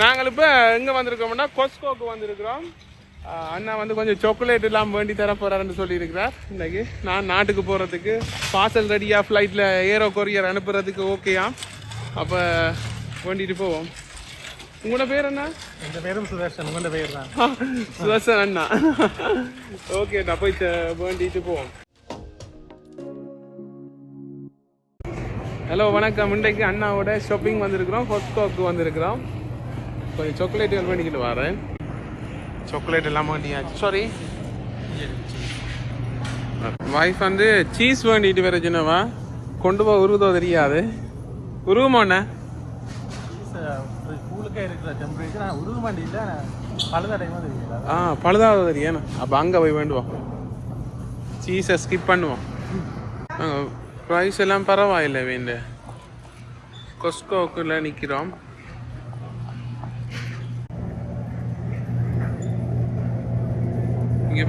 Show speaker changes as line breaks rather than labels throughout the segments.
நாங்கள் இப்போ எங்கே வந்திருக்கோம்னா கொஸ்கோக்கு வந்திருக்கிறோம். அண்ணா வந்து கொஞ்சம் சாக்லேட் எல்லாம் வேண்டி தர போறாருன்னு சொல்லியிருக்கிறார். இன்னைக்கு நான் நாட்டுக்கு போகிறதுக்கு பார்சல் ரெடியாக ஃப்ளைட்டில் ஏரோ கொரியர் அனுப்புறதுக்கு ஓகேயா அப்போ வேண்டிட்டு போவோம். உங்களோட பேர் என்ன
என் பேரும் சுதர்ஷன் உங்களோட பேர் தான்
சுதர்சன் அண்ணா. ஓகே நான் போய் வேண்டிட்டு போவோம். ஹலோ வணக்கம். இன்றைக்கு அண்ணாவோட ஷாப்பிங் வந்திருக்கிறோம் கொஸ்கோக்கு வந்திருக்கிறோம். கொஞ்சம் சாக்லேட்டுகள் வேண்டிக்கிட்டு வரேன். சாக்லேட் எல்லாம் வேண்டியாச்சு சாரி வைஃப் வந்து சீஸ் வேண்டிட்டு வர சின்னவா? கொண்டு போக உருவதோ தெரியாது. உருவமோ என்ன ஆ பழுதாவது தெரியும் அப்போ அங்கே போய் வேண்டுவோம் சீஸை ஸ்கிப் பண்ணுவோம். ப்ரைஸ் எல்லாம் பரவாயில்லை வேண்ட. கொஸ்கோக்குள்ள நிற்கிறோம்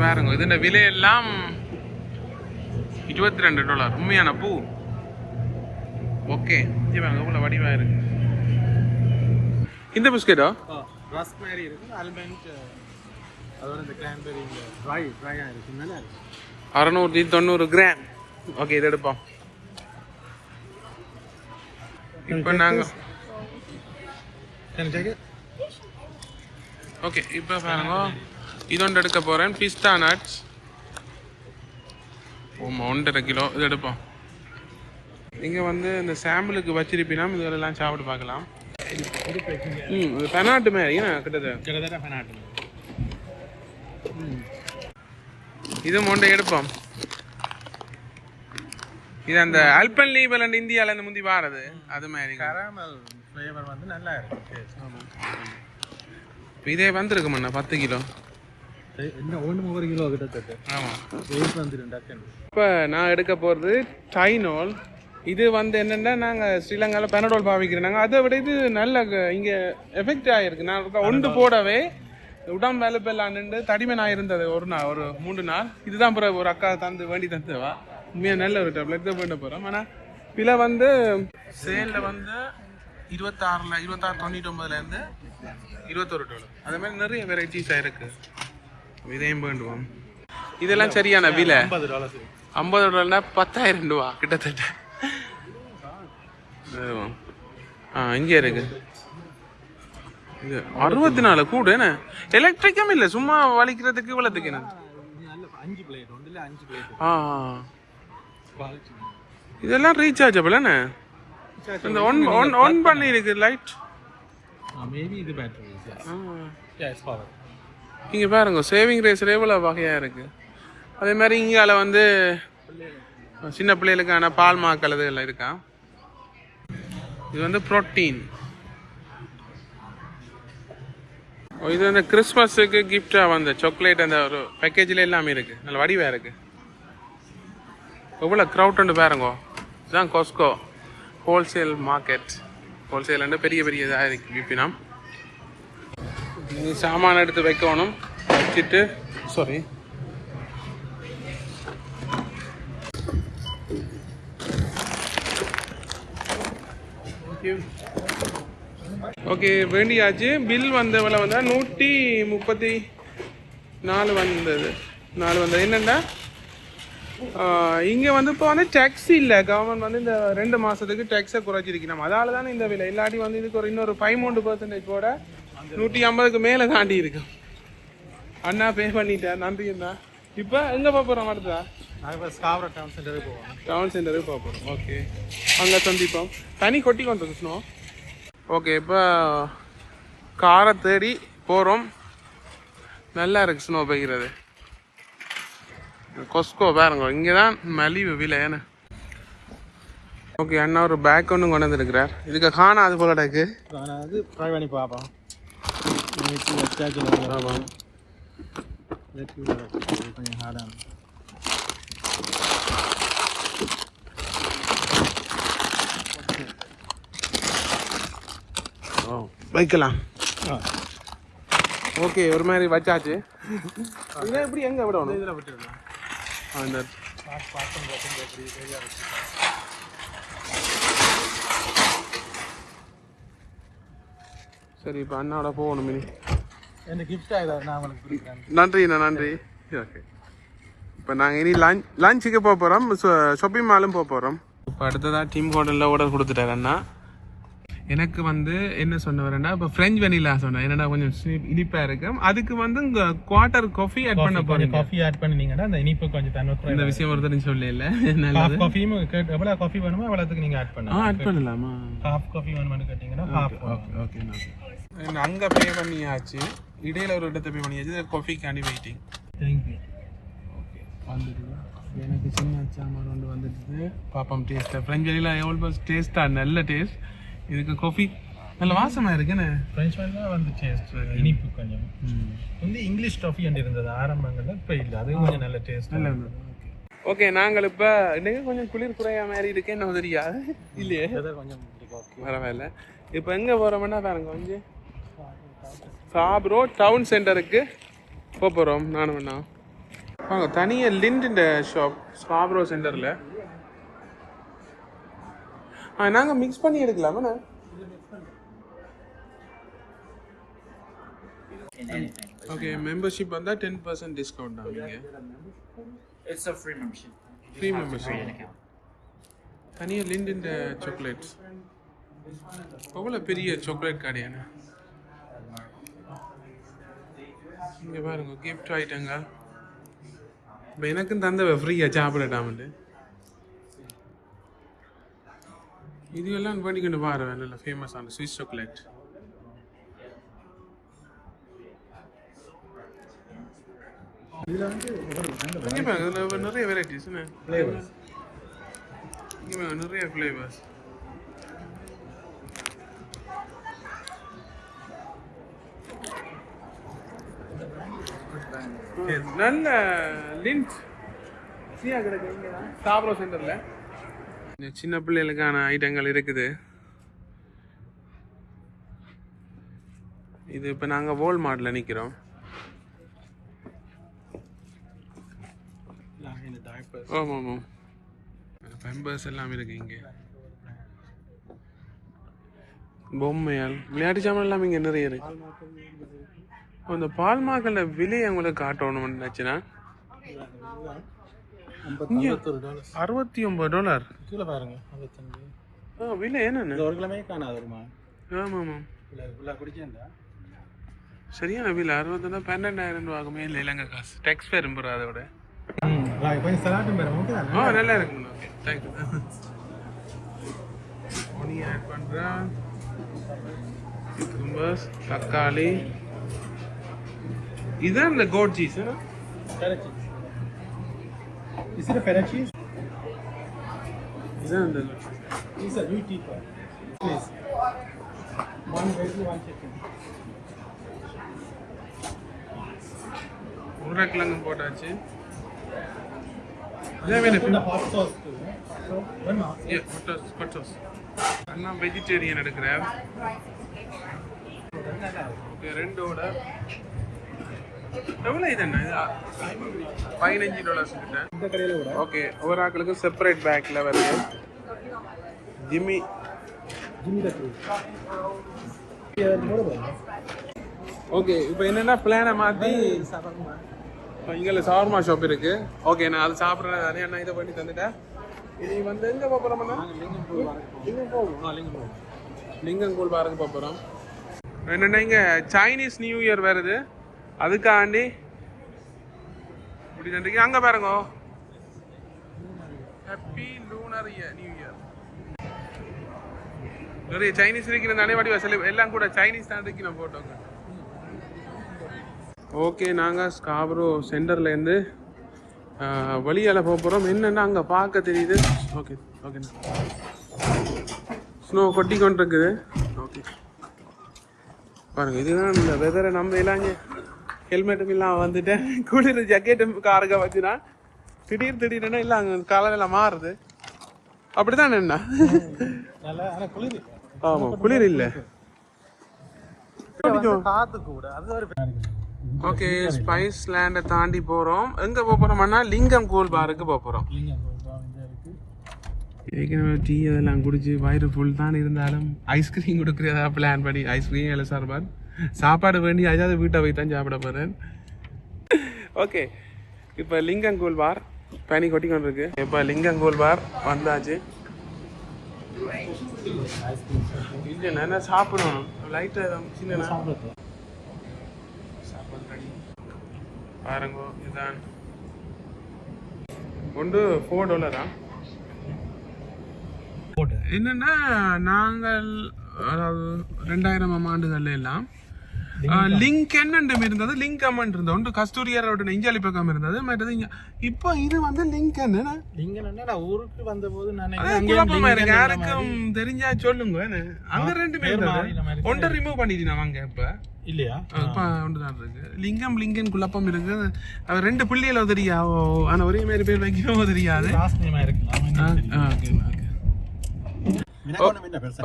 பாருங்க. இதுன்ற விலையெல்லாம் இருபத்தி ரெண்டு டாலர் உண்மையான பூ. ஓகே பாருங்க இவ்வளோ வடிவாக இருக்கு. இந்த பிஸ்கெட்டா?
ரஸ்க் மாதிரி இருக்குது அல்மெண்ட் அதோட இந்த கிரான்பெரி இந்த ட்ரை ட்ரையாக இருக்கு.
அறநூற்றி தொண்ணூறு கிராம் ஓகே இது எடுப்போம். இப்போ நாங்கள்? ஓகே இப்போ பாருங்க. இது ஒன்று எடுக்க போகிறேன் பிஸ்தா நட்ஸ் ஓமா ஒன்றரை கிலோ. இது எடுப்போம். நீங்கள் வந்து இந்த சாம்பிளுக்கு வச்சிருப்பீங்கன்னா இதெல்லாம் சாப்பிட்டு பார்க்கலாம். ம் இது பெனாட்டு மாதிரி. என்ன கிட்டத்தட்ட?
கிட்டத்தட்ட ஃபெனாட்டு
இது மொண்டை எடுப்போம். இது அந்த அல்பன் லீபல் அண்ட் இந்தியாவில் இந்த முந்தி வாரது. அது மாதிரி.
கராமல் ஃப்ளேவர் வந்து நல்லா இருக்கு.
இப்போ இதே வந்திருக்குமண்ணா பத்து கிலோ. இப்போ நான் எடுக்க போகிறது டைனோல் இது வந்து என்னென்னா நாங்கள் ஸ்ரீலங்காவில் பெனடோல் பாவிக்கிறோம். அதை விட இது நல்ல இங்கே எஃபெக்ட் ஆகிருக்கு நான் ஒன்று போடவே உடம்பு வேலைப்பெல்லாம் நின்று தடிமன் ஆயிருந்தது ஒரு நாள் ஒரு மூணு நாள். இதுதான் பிறகு ஒரு அக்கா தந்து வேண்டி தந்துவா. உண்மையாக நல்ல ஒரு டேப்லெட் தான் பண்ண போகிறோம் ஆனால் விலை வந்து சேலில் வந்து இருபத்தாறில் இருபத்தாறு தொண்ணூற்றொம்பதுலேருந்து இருபத்தொரு டாலர் அதே மாதிரி நிறைய வெரைட்டிஸாக இருக்குது இதையும் வேண்டுவோம். இதெல்லாம் சரியான விலை.
ஐம்பது
டாலர்னா பத்தாயிரம் ரூபா கிட்டத்தட்ட. ஆ இங்கே இருக்கு. இது அறுபத்தி நாலு கூட என்ன? எலக்ட்ரிக்கும் இல்லை சும்மா வலிக்கிறதுக்கு இவ்வளோத்துக்கு என்ன?
நல்ல அஞ்சு பிளேட் ஒன்றில் அஞ்சு பிளேட்
ஆ. இதெல்லாம் ரீசார்ஜபிள் என்ன? இந்த ஒன் ஒன் ஒன் பண்ணி இருக்கு லைட்
மேபி இது பேட்டரி எஸ் பவர்
இங்கே பாருங்க சேவிங் ரேஸில் எவ்வளோ வகையாக இருக்குது அதே மாதிரி இங்கால வந்து சின்ன பிள்ளைகளுக்கான பால் மாக்கள் எல்லாம் இருக்கா? இது வந்து புரோட்டீன் இது வந்து கிறிஸ்மஸுக்கு கிஃப்டாக வந்த சாக்லேட் அந்த ஒரு பேக்கேஜில் எல்லாமே இருக்குது நல்ல வடிவாக இருக்குது எவ்வளோ க்ரௌட் பாருங்கோ. இதுதான் கோஸ்கோ ஹோல்சேல் மார்க்கெட் ஹோல்சேல் பெரிய பெரிய இதாக இருக்குது விப்பினம். நீ சாமான் எடுத்து வைக்கணும். வச்சுட்டு சாரி ஓகே வேண்டியாச்சு. பில் வந்த விலை வந்தால் நூற்றி முப்பத்தி நாலு வந்தது. நாலு வந்தது. என்னென்னா இங்கே வந்து இப்போ வந்து டேக்ஸ் இல்லை. கவர்மெண்ட் வந்து இந்த ரெண்டு மாதத்துக்கு டேக்ஸை குறைச்சிருக்கணும் அதால தானே இந்த விலை. இல்லாட்டி வந்து இதுக்கு ஒரு இன்னொரு மூணு பர்சன்டேஜ் போட நூற்றி ஐம்பதுக்கு மேலே தாண்டி இருக்கு. அண்ணா பே பண்ணிட்டேன். நன்றி அண்ணா. இப்போ எங்கே போக போகிறோம் அடுத்தா
ஸ்காவர டவுன் சென்டருக்கு போவோம்.
டவுன் சென்டருக்கு போக போகிறோம் ஓகே அங்கே சந்திப்போம். தனி கொட்டி கொண்டு வந்து ஸ்னோ ஓகே இப்போ காரை தேடி போகிறோம் நல்லா இருக்கு ஸ்னோ பெய்கிறது கொஸ்கோ பாருங்க இங்கே தான் மலிவு விலை என்ன? ஓகே அண்ணா ஒரு பேக் ஒன்று கொண்டு வந்துருக்கிறார். இதுக்கு காணா அது போல
ஆனால் அது ட்ரை பண்ணி பார்ப்போம் மிக்ஸி வச்சாச்சு
ஆமாம்
கொஞ்சம் ஹார்டாக
ஓ வைக்கலாம்
ஆ
ஓகே ஒரு மாதிரி வச்சாச்சு. இதை எப்படி எங்கே விடணும்?
இதில் விட்டுருலாம்
அந்த
பார்த்து பார்த்து பார்த்து எப்படி
சரி இப்போ அண்ணாவோட போகணும் மினி.
இந்த கிஃப்டாக இதை நான் உங்களுக்கு கொடுக்குறேன்.
நன்றிண்ணா நன்றி. ஓகே இப்போ நாங்கள் இனி லஞ்ச் லஞ்சுக்கு போக போகிறோம் ஷாப்பிங் மாலும் போக போகிறோம் இப்போ அடுத்ததாக டீம் ஹோட்டலில் ஆர்டர் கொடுத்துட்டாரு அண்ணா. எனக்கு வந்து என்ன சொன்ன வரேன்னா இப்போ ஃப்ரெஞ்ச் வெனிலா சொன்னேன். என்னடா கொஞ்சம் sweet- இனிப்பா இருக்கும் அதுக்கு வந்து இங்கே குவார்ட்டர் காஃபி ஆட் பண்ண போறீங்க.
காஃபி ஆட் பண்ணினீங்கன்னா அந்த இனிப்பு கொஞ்சம் தன்மை
இந்த விஷயம் ஒருத்தர் சொல்லல நல்லது.
ஹாஃப் காஃபியும் கேட்டு எவ்வளோ காஃபி வேணுமோ அவ்வளோத்துக்கு நீங்கள் ஆட் பண்ணலாம்.
ஆட் பண்ணலாமா?
ஹாஃப் காஃபி வேணும்னு கேட்டிங்கன்னா ஹாஃப்
ஓகே ஓகே அங்கே பே பண்ணியாச்சு. இடையில ஒரு இடத்த பே பண்ணியாச்சு. காஃபிக்காண்டி வெயிட்டிங்
தேங்க்யூ
ஓகே எனக்கு சின்ன சாமான் ஒன்று வந்துடுது. பாப்போம் டேஸ்ட்டாக ஃப்ரெஞ்ச் வெளியில் எவ்வளோ டேஸ்ட்டாக நல்ல டேஸ்ட் இதுக்கு காஃபி நல்ல வாசமாக இருக்குன்னு.
ஃப்ரெஞ்ச் வேணா வந்து டேஸ்ட் இனிப்பு கொஞ்சம். வந்து இங்கிலீஷ் டாஃபி அண்ட் இருந்தது. ஆரம்பங்கள்ல இப்போ இல்லை. அது கொஞ்சம் நல்ல டேஸ்ட்
நல்ல ஓகே நாங்கள் இப்போ இன்னைக்கு கொஞ்சம் குளிர் குறையா மாதிரி இருக்கேன் என்ன தெரியாது இல்லையே.
கொஞ்சம்
பரவாயில்ல. இப்போ எங்கே போகிறோம்னா பாருங்க கொஞ்சம். சாப்ரோ டவுன் சென்டருக்கு போக போகிறோம் நானும் வேணா வாங்க தனியாக லிண்ட் ஷாப் ஸ்காப்ரோ சென்டரில். ஆ நாங்கள் மிக்ஸ் பண்ணி எடுக்கலாமாண்ணா ஓகே மெம்பர்ஷிப் வந்தால் டென் பர்சன்ட் டிஸ்கவுண்ட் ஆகுங்க
It's a free membership.
Free membership தனியாக லிண்ட் சாக்லேட்ஸ் எவ்வளோ பெரிய சாக்லேட் கடையாண்ணா இங்கே பாருங்க கிஃப்ட் ஐட்டங்க இப்போ எனக்கும் தந்தவ ஃப்ரீயாக சாப்பிடட்டாமட்டு இது எல்லாம் பண்ணிக்கொண்டு பாரு நல்ல ஃபேமஸான ஸ்விஸ் சாக்லேட் பாருங்க இதில் நிறைய வெரைட்டிஸ் என்ன? நிறைய ஃப்ளேவர்ஸ் நல்ல லிண்ட் ஃப்ரீயாக கிடைக்கும் சாப்பிட்ற சென்டரில் சின்ன பிள்ளைகளுக்கான ஐட்டங்கள் இருக்குது. இது இப்போ நாங்கள் வால்மார்ட்டில் நிற்கிறோம்
இந்த டைப்பர்ஸ்
ஆமாம் ஆமாம். பெம்பர்ஸ் எல்லாம் இருக்கு இங்கே. பொம்மையால். விளையாட்டு சாமான் எல்லாம் இங்கே நிறைய இருக்கு. ஓ, இந்த பால்மாக்கள விலை உங்களுக்கு காட்டணும்னு நினச்சினா? அறுபத்தி ஒன்பது டாலர்
கீழே பாருங்க ஐம்பத்தஞ்சு.
ஆ விலை என்னென்ன?
ஒரு கிழமையே காணாது வருமா
ஆமாம். ஆமாம்
இல்லை ஃபுல்லாக குடிச்சேன்டா
சரியான விலை அறுபத்தொன்னா பன்னெண்டாயிரம் ரூபாக்குமே இல்லை இலங்கை காசு. டேக்ஸ் ஃபேர் இரும்புற அதோட
கொஞ்சம் சலாட்டும் பேர் ஓகே
ஆ நல்லா இருக்குங்க ஓகே தேங்க்யூ ஆட் பண்ணுறேன் குக்கும்பர்ஸ் தக்காளி. இதுதான் இந்த goat cheese.
Is it a feta cheese?
இதுதான் இந்த
It's a new teapot. Please. One veggie, one chicken.
உருளைக்கிழங்கு போட்டாச்சு
eh?
வெஜிடேரியன் எடுக்கிறேன் ஓகே ரெண்டோட எவ்வளோ இது என்ன? பதினஞ்சு டாலர்ஸ் கிட்ட.
இந்த கடையில் கூட.
ஓகே ஒவ்வொரு ஆட்களுக்கும் செப்பரேட் பேக்கில் வருது. ஜிம்மி. ஓகே இப்போ என்னென்னா பிளானை மாற்றி இங்கே சவர்மா ஷாப் இருக்கு. ஓகே நான் அது சாப்பிட்றேன் நிறைய நான் இதை பண்ணி தந்துட்டேன் இனி வந்து எங்கே போகிறோம்னா லிங்கம் போகும் லிங்கங்கூல் பாருக்கு போகிறோம் என்னென்னா இங்கே சைனீஸ் நியூ இயர் வருது. அதுக்காண்டி இப்படி நன்றிக்கு அங்கே பாருங்க. ஹாப்பி லூனர் நியூ இயர் நிறைய சைனீஸ் இருக்கிற தானே வடி எல்லாம் கூட சைனீஸ் தான் இருக்கு நான் போட்டோங்க. ஓகே நாங்கள் ஸ்காப்ரோ சென்டர்லேருந்து வழியால் போக போகிறோம் என்னென்னா அங்கே பார்க்க தெரியுது. ஓகே ஓகேண்ணா ஸ்னோ கொட்டி கொண்டு இருக்குது ஓகே பாருங்கள் இதுதான் இந்த வெதரை நம்ம எல்லாம் ஹெல்மெட்டும் இல்லாமல் வந்துட்டேன் குளிர் ஜக்கெட்டும் காருக்க வச்சுனா திடீர் திடீர்னு இல்லை அங்கே காலையில் மாறுது. அப்படிதான் என்ன ஆமாம் குளிர் இல்லை.
காத்து கூட அது
ஓகே ஸ்பைஸ் லேண்டை தாண்டி போகிறோம் எங்கே போக போகிறோம்னா லிங்கம் கோல் பாருக்கு போக போகிறோம் ஏற்கனவே டீ அதெல்லாம் குடிச்சு வயிறு ஃபுல் தான் இருந்தாலும் ஐஸ்கிரீம் கொடுக்குறதா பிளான் பண்ணி ஐஸ்கிரீம் இல்லை சார்பார் சாப்பாடு வேண்டி அதாவது வீட்டை போய் தான் சாப்பிட போகிறேன் ஓகே இப்போ லிங்கங்கூல் பார் பனி கொட்டி கொண்டு இருக்கு இப்போ லிங்கங்கூல் பார் வந்தாச்சு. இல்லை நான் சாப்பிடணும்? லைட்டாக சின்ன. பாருங்க இதான். ஒன்று ஃபோர் டாலரா என்னன்னா நாங்கள் அதாவது ரெண்டாயிரம் ஆண்டுகள்ல எல்லாம் லிங்க் என்னண்டும் இருந்தது லிங்க் அமௌண்ட் இருந்தது. ஒன்று கஸ்தூரியாரோட நெஞ்சாலி பக்கம் இருந்தது மற்றது இப்போ இது வந்து லிங்க் என்ன
நீங்க என்னடா ஊருக்கு வந்தபோது நான்
குழப்பமா இருக்கு. யாருக்கும் தெரிஞ்சா சொல்லுங்க? அங்க ரெண்டு பேர் ஒன்றை ரிமூவ் பண்ணிட்டு வாங்க இப்ப.
இல்லையா?
இப்ப ஒன்றுதான் இருக்கு. லிங்கம் லிங்கன் குழப்பம் இருக்கு. அது ரெண்டு புள்ளியில தெரியா ஆனா ஒரே மாதிரி பேர் வைக்கணும் தெரியாது
லாஸ்ட் நேமா இருக்கு
ஆ, ஓகே. ஓகே.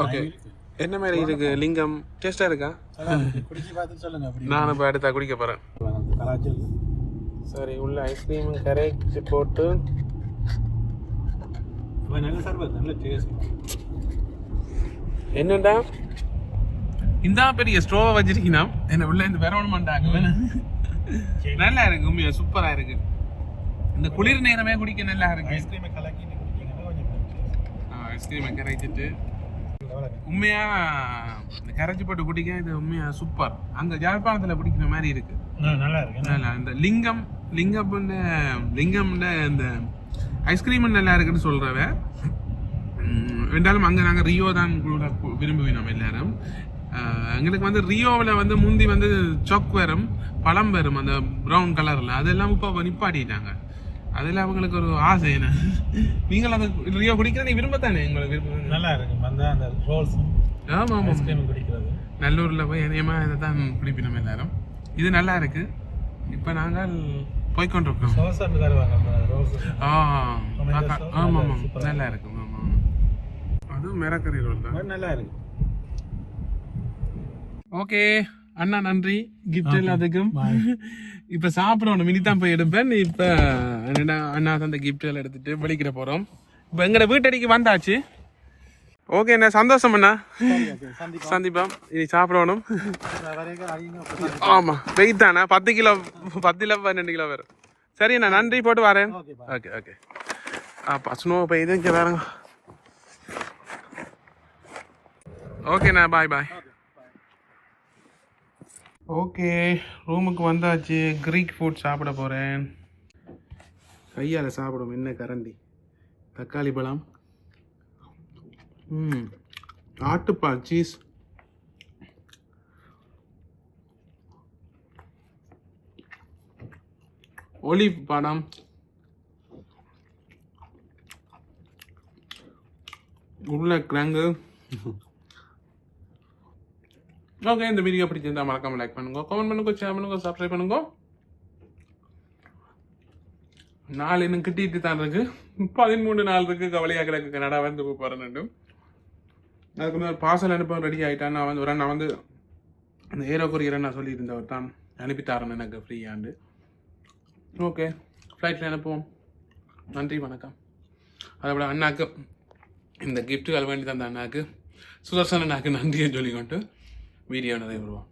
ஓகே என்ன மாதிரி இருக்கு லிங்கம். டேஸ்டா இருக்கா?
குடிச்சு பார்த்து சொல்லுங்க அப்படி
நான் இப்போ அடுத்தா குடிக்க போறேன். சரி உள்ள ஐஸ்கிரீம் கரைச்சி போட்டு.
நல்ல சர்பத் நல்ல டேஸ்ட்
என்னடா இந்த பெரிய ஸ்டோவை வச்சிருக்கீங்கன்னா என்ன உள்ள இந்த மாட்டாங்க. நல்லா இருக்கு உண்மையா சூப்பரா இருக்கு. இந்த குளிர் நேரமே குடிக்க நல்லா இருக்கு.
ஐஸ்கிரீமை கலக்கிட்டு குடிச்சீங்கன்னா கொஞ்சம்
ஐஸ்கிரீமை கரைச்சிட்டு. உண்மையா இந்த கரைச்சி போட்டு குடிக்க இது உண்மையா சூப்பர் அங்க ஜாழ்ப்பாணத்துல குடிக்கிற மாதிரி இருக்கு.
நல்லா இருக்கு
நல்லா இந்த லிங்கம் லிங்கம் லிங்கம் இந்த ஐஸ்கிரீம் நல்லா இருக்குன்னு சொல்றவ உம், இருந்தாலும் அங்கே நாங்கள் ரியோ தான் கூட விரும்புவினோம் எல்லாரும். எங்களுக்கு வந்து ரியோவில் வந்து முந்தி வந்து சொக் வரும் பழம் வரும் அந்த ப்ரௌன் கலரில் அதெல்லாம் இப்போ நிப்பாட்டிட்டாங்க. அதில் அவங்களுக்கு ஒரு ஆசை என்ன? நீங்கள் அந்த ரியோ குடிக்கிற நீ விரும்பத்தானே? எங்களை விரும்ப
நல்லா இருக்கு வந்தா அந்த ரோல்ஸும்
ஆமாம் ஆமாம்.
ஐஸ்கிரீம் குடிக்கிறது.
நல்லூரில் போய் இணையமா இதை தான் குடிப்பினோம் எல்லாரும். இது நல்லா இருக்கு. இப்போ நாங்கள்
அந்த ரோல்ஸ்.
ஆ ஆமாம்
நல்லா
ஆமாம் நல்லா இருக்கும் ஆமாம். அதுவும் மிரக்கறி ரோல் தான்.
நல்லா இருக்கு.
ஓகே. அண்ணா நன்றி. கிஃப்ட் எல்லாத்துக்கும். இப்போ சாப்பிடணும். மினி தான் போய் எடுப்பேன். இப்போ அண்ணா தந்த gift எல்லாம் எடுத்துட்டு வெளிக்கிற போகிறோம் இப்போ எங்களோட வீட்டடிக்கு வந்தாச்சு. ஓகே அண்ணா சந்தோஷம் அண்ணா. சந்திப்போம். இனி சாப்பிடணும். ஆமாம் வெயிட் தானே பத்து கிலோ பத்து கிலோ பன்னெண்டு கிலோ வரும். சரி அண்ணா நன்றி போட்டு வரேன். ஓகே ஓகே அப்பா ஸ்னோ பெய்யுது இங்கே வேறங்க ஓகேண்ணா பாய் பாய் ஓகே ரூமுக்கு வந்தாச்சு. க்ரீக் ஃபுட் சாப்பிட போகிறேன் கையால் சாப்பிடும் என்ன கரண்டி? தக்காளி பழம். ம் ஆட்டுப்பால் சீஸ் ஒலிவ் பழம் உருளைக்கிழங்கு. ஓகே இந்த வீடியோ பிடிச்சிருந்தா மறக்காமல் லைக் பண்ணுங்க. கமெண்ட் பண்ணுங்க ஷேர் பண்ணுங்க சப்ஸ்கிரைப் பண்ணுங்க. நாள் இன்னும் கிட்டிட்டு தான் இருக்கு. பதிமூணு நாள் இருக்கு. கவலையாக கிடக்கு. கனடா வந்து போறேன் அதுக்கு முன்னாடி பார்சல் அனுப்ப ரெடி ஆகிட்டான் நான் வந்து வரேன் நான் வந்து அந்த ஏரோ கொரியரை நான் சொல்லியிருந்தவர் தான். அனுப்பித்தாரன் எனக்கு ஃப்ரீயாண்டு ஓகே ஃப்ளைட்டில் அனுப்புவோம். நன்றி வணக்கம். அதை விட அண்ணாக்கு இந்த கிஃப்ட்டுகள் வேண்டி தந்த அண்ணாக்கு. சுதர்சன் அண்ணாக்கு நன்றியை சொல்லிக்கொண்டு வீடியோ நிறைய வருவோம்